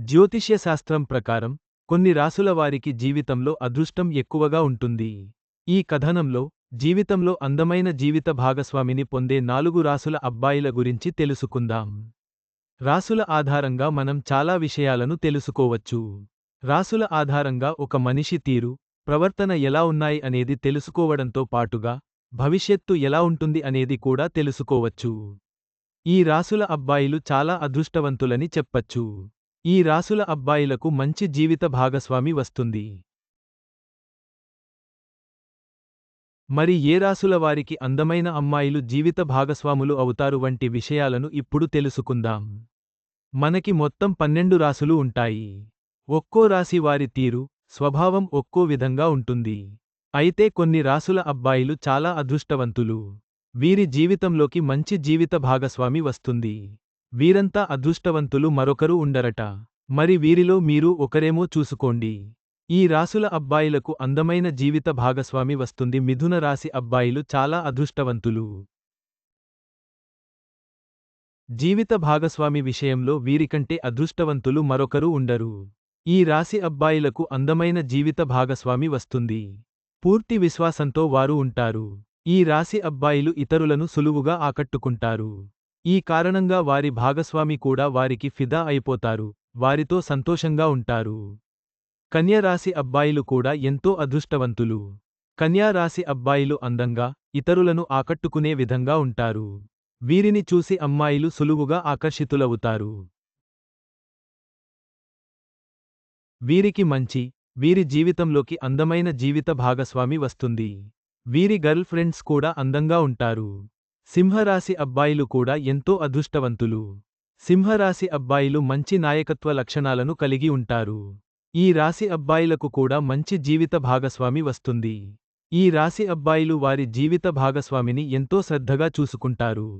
జ్యోతిష్యశాస్త్రం ప్రకారం కొన్ని రాసుల వారికి జీవితంలో అదృష్టం ఎక్కువగా ఉంటుంది. ఈ కథనంలో జీవితంలో అందమైన జీవిత భాగస్వామిని పొందే నాలుగు రాసుల అబ్బాయిల గురించి తెలుసుకుందాం. రాసుల ఆధారంగా మనం చాలా విషయాలను తెలుసుకోవచ్చు. రాసుల ఆధారంగా ఒక మనిషి తీరు ప్రవర్తన ఎలా ఉన్నాయి అనేది తెలుసుకోవడంతో పాటుగా భవిష్యత్తు ఎలా ఉంటుంది అనేది కూడా తెలుసుకోవచ్చు. ఈ రాసుల అబ్బాయిలు చాలా అదృష్టవంతులని చెప్పచ్చు. ఈ రాసుల అబ్బాయిలకు మంచి జీవిత భాగస్వామి వస్తుంది. మరి ఏ రాసుల వారికి అందమైన అమ్మాయిలు జీవిత భాగస్వాములు అవుతారు వంటి విషయాలను ఇప్పుడు తెలుసుకుందాం. మనకి మొత్తం పన్నెండు రాసులు ఉంటాయి. ఒక్కో రాశి వారి తీరు స్వభావం ఒక్కో విధంగా ఉంటుంది. అయితే కొన్ని రాసుల అబ్బాయిలు చాలా అదృష్టవంతులు. వీరి జీవితంలోకి మంచి జీవిత భాగస్వామి వస్తుంది. వీరంతా అదృష్టవంతులు మరొకరు ఉండరట. మరి వీరిలో మీరు ఒకరేమో చూసుకోండి. ఈ రాసుల అబ్బాయిలకు అందమైన జీవిత భాగస్వామి వస్తుంది మిథున రాశి అబ్బాయిలు చాలా అదృష్టవంతులు. జీవిత భాగస్వామి విషయంలో వీరికంటే అదృష్టవంతులు మరొకరు ఉండరు. ఈ రాశి అబ్బాయిలకు అందమైన జీవిత భాగస్వామి వస్తుంది. పూర్తి విశ్వాసంతో వారు ఉంటారు. ఈ రాశి అబ్బాయిలు ఇతరులను సులువుగా ఆకట్టుకుంటారు. ఈ కారణంగా వారి భాగస్వామి కూడా వారికి ఫిదా అయిపోతారు వారితో సంతోషంగా ఉంటారు. కన్యరాశి అబ్బాయిలు కూడా ఎంతో అదృష్టవంతులు. కన్యారాశి అబ్బాయిలు అందంగా ఇతరులను ఆకట్టుకునే విధంగా ఉంటారు. వీరిని చూసి అమ్మాయిలు సులువుగా ఆకర్షితులవుతారు. వీరికి మంచి వీరి జీవితంలోకి అందమైన జీవిత భాగస్వామి వస్తుంది. వీరి గర్ల్ ఫ్రెండ్స్ కూడా అందంగా ఉంటారు. సింహరాశి అబ్బాయిలు కూడా ఎంతో అదృష్టవంతులు. సింహరాశి అబ్బాయిలు మంచి నాయకత్వ లక్షణాలను కలిగి ఉంటారు. ఈ రాశి అబ్బాయిలకు కూడా మంచి జీవిత భాగస్వామి వస్తుంది. ఈ రాశి అబ్బాయిలు వారి జీవిత భాగస్వామిని ఎంతో శ్రద్ధగా చూసుకుంటారు.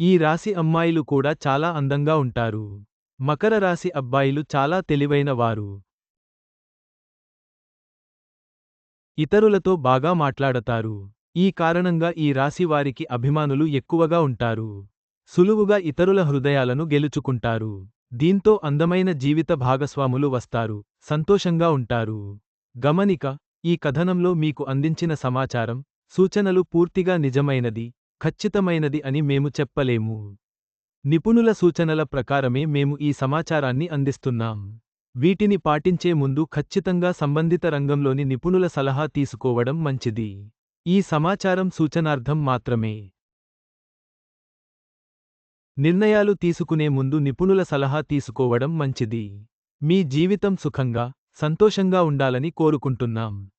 ఈ రాశి అమ్మాయిలు కూడా చాలా అందంగా ఉంటారు. మకర రాశి అబ్బాయిలు చాలా తెలివైన వారు. ఇతరులతో బాగా మాట్లాడతారు. ఈ కారణంగా ఈ రాశి వారికి అభిమానులు ఎక్కువగా ఉంటారు. సులువుగా ఇతరుల హృదయాలను గెలుచుకుంటారు. దీంతో అందమైన జీవిత భాగస్వాములు వస్తారు. సంతోషంగా ఉంటారు. గమనిక ఈ కథనంలో మీకు అందించిన సమాచారం సూచనలు పూర్తిగా నిజమైనది ఖచ్చితమైనది అని మేము చెప్పలేము. నిపుణుల సూచనల ప్రకారమే మేము ఈ సమాచారాన్ని అందిస్తున్నాం. వీటిని పాటించే ముందు ఖచ్చితంగా సంబంధిత రంగంలోని నిపుణుల సలహా తీసుకోవడం మంచిది. ఈ సమాచారం సూచనార్థం మాత్రమే. నిర్ణయాలు తీసుకునే ముందు నిపుణుల సలహా తీసుకోవడం మంచిది. మీ జీవితం సుఖంగా సంతోషంగా ఉండాలని కోరుకుంటున్నాం.